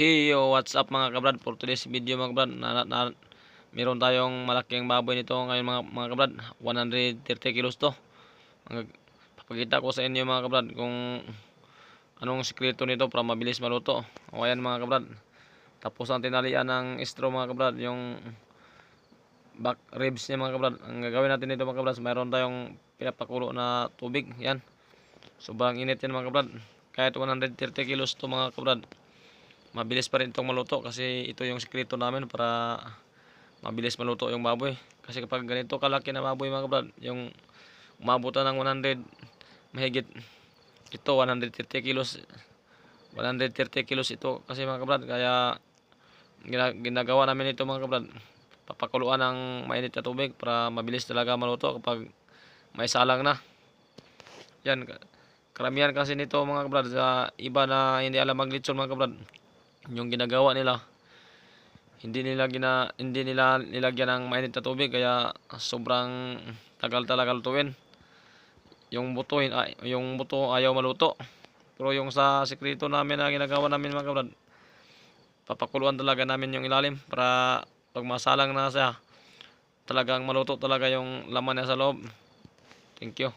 Hey yo, what's up mga kabrad? For today's video mga kabrad, na, na, meron tayong malaking baboy nito ngayon mga, mga kabrad. 130 kilos to. Papakita ko sa inyo mga kabrad kung anong sikreto nito para mabilis maluto. O ayan mga kabrad. Tapos ang tinalian ng straw mga kabrad, yung back ribs niya mga kabrad. Ang gagawin natin dito mga kabrad, mayroon tayong pinapakulo na tubig. Yan. Sobrang init yan mga kabrad. Kahit 130 kilos to mga kabrad mabilis pa rin itong maluto kasi ito yung sikreto namin para mabilis maluto yung baboy. Kasi kapag ganito kalaki na baboy mga kabrad yung umabutan ng 100 mahigit ito 130 kilos. 130 kilos ito kasi mga kabrad kaya gina- ginagawa namin ito mga kabrad papakuluan ng mainit na tubig para mabilis talaga maluto kapag may salang na. Yan ka- karamihan kasi nito mga kabrad sa iba na hindi alam maglitson mga kabrad yung ginagawa nila hindi nila gina hindi nila nilagyan ng mainit na tubig kaya sobrang tagal talaga lutuin yung buto ay, yung buto ayaw maluto. Pero yung sa sekreto namin na ginagawa namin mga kabrad papakuluan talaga namin yung ilalim para pag masalang na siya talagang maluto talaga yung laman niya sa loob. Thank you